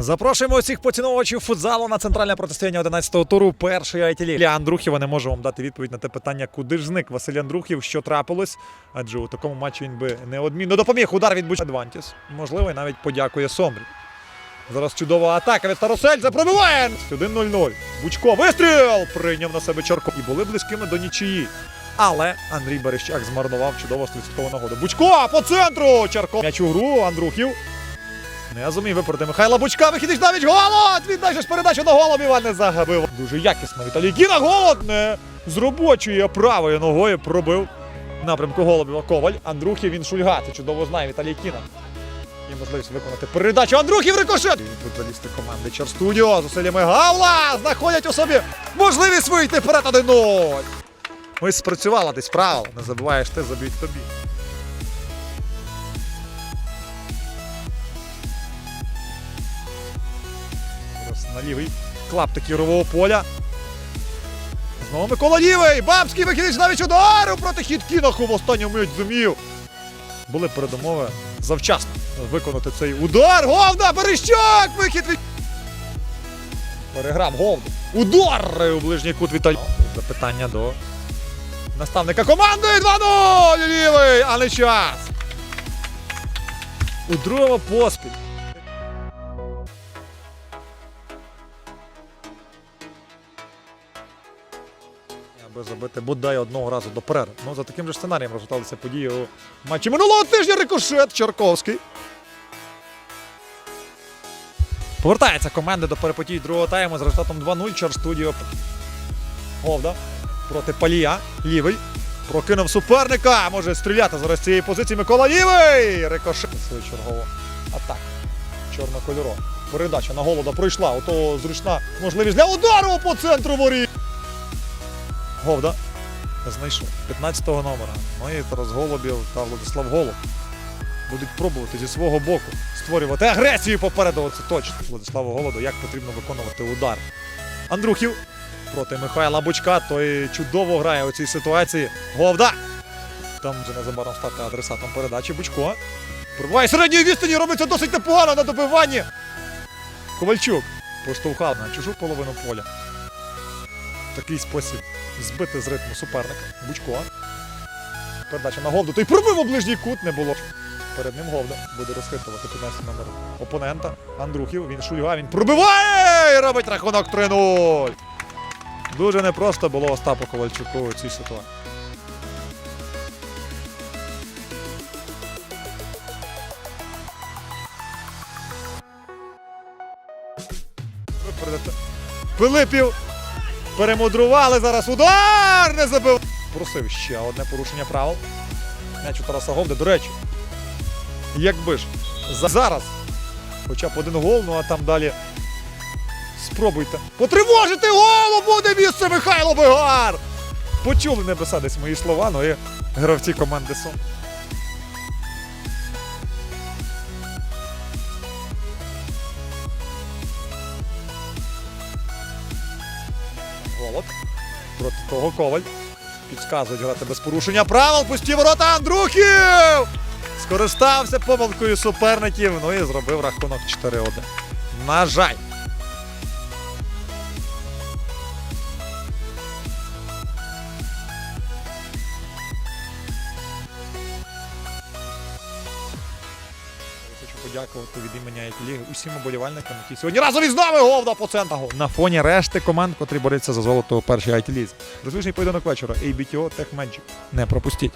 Запрошуємо усіх поціновувачів футзалу на центральне протистояння 11-го туру першої айтілі. Для Андрухіва не можу вам дати відповідь на те питання, куди ж зник Василь Андрухів, що трапилось. Адже у такому матчі він би неодмінно допоміг. Удар від Буч Адвантіс. Можливо, і навіть подякує Сомрі. Зараз чудова атака від Старосельця. Пробиває! 1-0-0. Бучко вистріл! Прийняв на себе Чарко. І були близькими до нічиї. Але Андрій Берещак змарнував чудово 100% нагоду. Бучко по центру! Чарко. М'яч у гру Андрухів. Не зумів випередити Михайла Бучка. Вихідич навіть голод! Віддача ж передачу на голод Іван не загабив. Дуже якісно. Віталій Кіна голод не з робочої правою ногою пробив напрямку Голубєва Коваль. Андрухів він шульга. Це чудово знає Віталій Кіна. Є можливість виконати передачу. Андрухів рикошет! Футболісти команди Чарстудіо з усиллями Гавла знаходять у собі можливість вийти вперед 1-0. Ось спрацювала десь правило. Не забуваєш ти, заб'ють тобі. На лівий клаптик ігрового поля. Знову Микола Лівий! Бабський вихідець навіть удару проти Хіткінаху в останню мить зумів. Були передумови завчасно виконати цей удар. Говда! Берещак! Вихід від... Переграв Говду. Удар у ближній кут Віталій. Запитання до наставника команди 2-0! Лівий, а не час. У другому поспіль. Аби забити бодай одного разу до перерви. Ну, за таким же сценарієм розгорталися події у матчі минулого тижня. Рикошет Чарковський. Повертається команда до перепотій другого тайму з результатом 2-0. Чар студіо. Говда проти Палія. Лівий. Прокинув суперника. Може стріляти зараз цієї позиції Микола Лівий. Рикошет. Свою чергову атаку. Чорнокольоро. Передача на голода пройшла. Ото зручна можливість для удару по центру воріт. Говда. Знайшов 15-го номера. Ну і Тарас Голубів та Владислав Голуб будуть пробувати зі свого боку створювати агресію попереду. Це точно Владиславу Голоду, як потрібно виконувати удар. Андрухів проти Михайла Бучка. Той чудово грає у цій ситуації. Говда! Там вже незабаром стати адресатом передачі Бучко. Пробиває середньої відстані, робиться досить непогано на добиванні. Ковальчук поштовхав на чужу половину поля. Такий спосіб збити з ритму суперника. Бучко. Передача на Говду. Той пробив у ближній кут не було. Перед ним Говда буде розхитувати 15 номер опонента. Андрухів. Він шульга, він пробиває! І робить рахунок 3-0. Дуже непросто було Остапу Ковальчуку ситуації. Випередити. Пилипів перемудрували зараз удар! Не забив. Просив ще одне порушення правил. М'яч у Тараса Говди, до речі. Якби ж зараз. Хоча б один гол, ну а там далі. Спробуйте. Потривожити голу буде місце Михайло Бегар! Почули небеса десь мої слова, ну і гравці команди Сон. Голод. Проти того Коваль. Підказують грати без порушення правил. Пусті ворота Андрухів! Скористався помилкою суперників. Ну і зробив рахунок 4-1. На жаль. Хочу подякувати від імені Айтліги усім оболівальникам, які сьогодні разом із нами говда по центру. На фоні решти команд, котрі борються за золото у першій Айтлізі. Розвижний поєдинок вечора. ABTO Tech Magic. Не пропустіть.